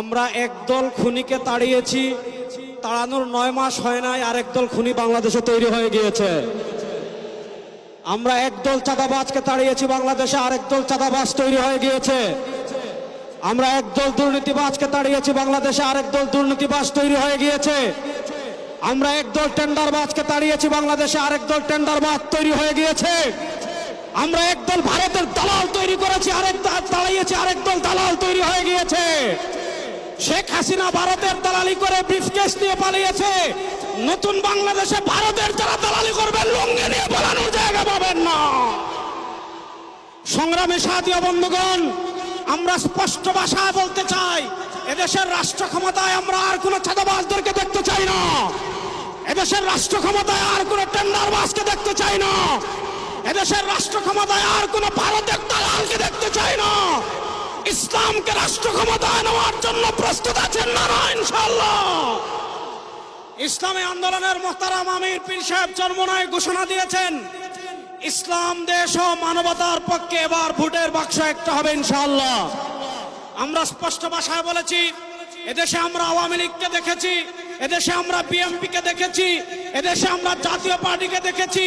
আমরা একদল খুনিকে তাড়িয়েছি। তাড়ানোর নয় মাস হয় নাই আরেক দল খুনি বাংলাদেশে তৈরি হয়ে গিয়েছে। আমরা একদল চাঁদাবাজকে তাড়িয়েছি, বাংলাদেশে আরেক দল চাঁদাবাজ তৈরি হয়ে গিয়েছে। আমরা একদল দুর্নীতিবাজকে তাড়িয়েছি, বাংলাদেশে আরেক দল দুর্নীতিবাজ তৈরি হয়ে গিয়েছে। আমরা একদল টেন্ডারবাজকে তাড়িয়েছি, বাংলাদেশে আরেক দল টেন্ডারবাজ তৈরি হয়ে গিয়েছে। আমরা একদল ভারতের দালাল তৈরি করেছি, আরেক দল তাড়িয়েছি, আরেক দল দালাল তৈরি হয়ে গিয়েছে। শেখ হাসিনা ভারতের দালালি করে ব্রিফকেস নিয়ে পালিয়েছে। নতুন বাংলাদেশে ভারতের যারা দালালি করবেন লুঙ্গি নিয়ে পালানোর জায়গা পাবেন না। সংগ্রামী সাথীয় বন্ধুগণ, আমরা স্পষ্ট ভাষায় বলতে চাই, এদেশের রাষ্ট্র ক্ষমতায় আমরা আর কোনো ছাদাবাজদেরকে দেখতে চাই না। এদেশের রাষ্ট্র ক্ষমতায় আর কোনো টেন্ডারবাজকে দেখতে চাই না। এদেশের রাষ্ট্র ক্ষমতায় আর কোনো ভারতের দালালকে দেখতে চাই না। ইসলামকে রাষ্ট্র ক্ষমতায় নেওয়ার জন্য প্রস্তুত আছেন না না ইনশাল্লাহ ইসলামী আন্দোলনের মোহতারাম আমির পীর সাহেব চরমনায় ঘোষণা দিয়েছেন, ইসলাম, দেশ ও মানবতার পক্ষে এবার ভোটের বাক্স একটা হবে ইনশাল্লাহ আমরা স্পষ্ট ভাষায় বলেছি, এদেশে আমরা আওয়ামী লীগকে দেখেছি, এদেশে আমরা বিএনপি কে দেখেছি, এদেশে আমরা জাতীয় পার্টিকে দেখেছি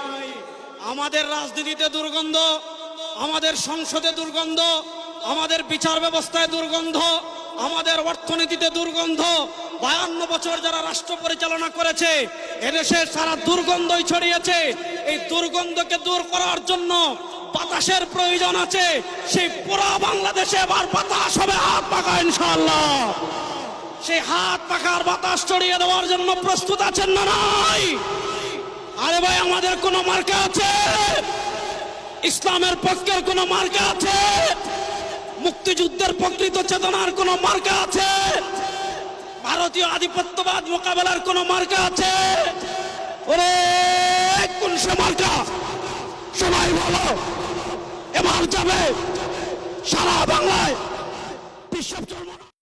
আমাদের রাজনীতিতে দুর্গন্ধ, আমাদের সংসদে দুর্গন্ধ, আমাদের বিচার ব্যবস্থায় দুর্গন্ধ, আমাদের অর্থনীতিতে দুর্গন্ধ। বায়ান্ন বছর যারা রাষ্ট্র পরিচালনা করেছে এদেশের সারা দুর্গন্ধই ছড়িয়েছে। এই দুর্গন্ধকে দূর করার জন্য বাতাসের প্রয়োজন আছে। সেই পুরো বাংলাদেশে এবার বাতাস হবে, হাত পাকা ইনশাল্লাহ সেই হাত পাখার বাতাস ছড়িয়ে দেওয়ার জন্য প্রস্তুত আছেন না নাই? আরে ভাই, আমাদের কোন মার্কা আছে? ইসলামের পক্ষের কোন মার্কা আছে? মুক্তিযুদ্ধের প্রকৃত চেতনার কোন মার্কা আছে? ভারতীয় আধিপত্যবাদ মোকাবেলার কোন মার্কা আছে? ওরে, কোন সে মার্কা? সবাই বলো, এবার যাবে সারা বাংলায়। বিশ্ব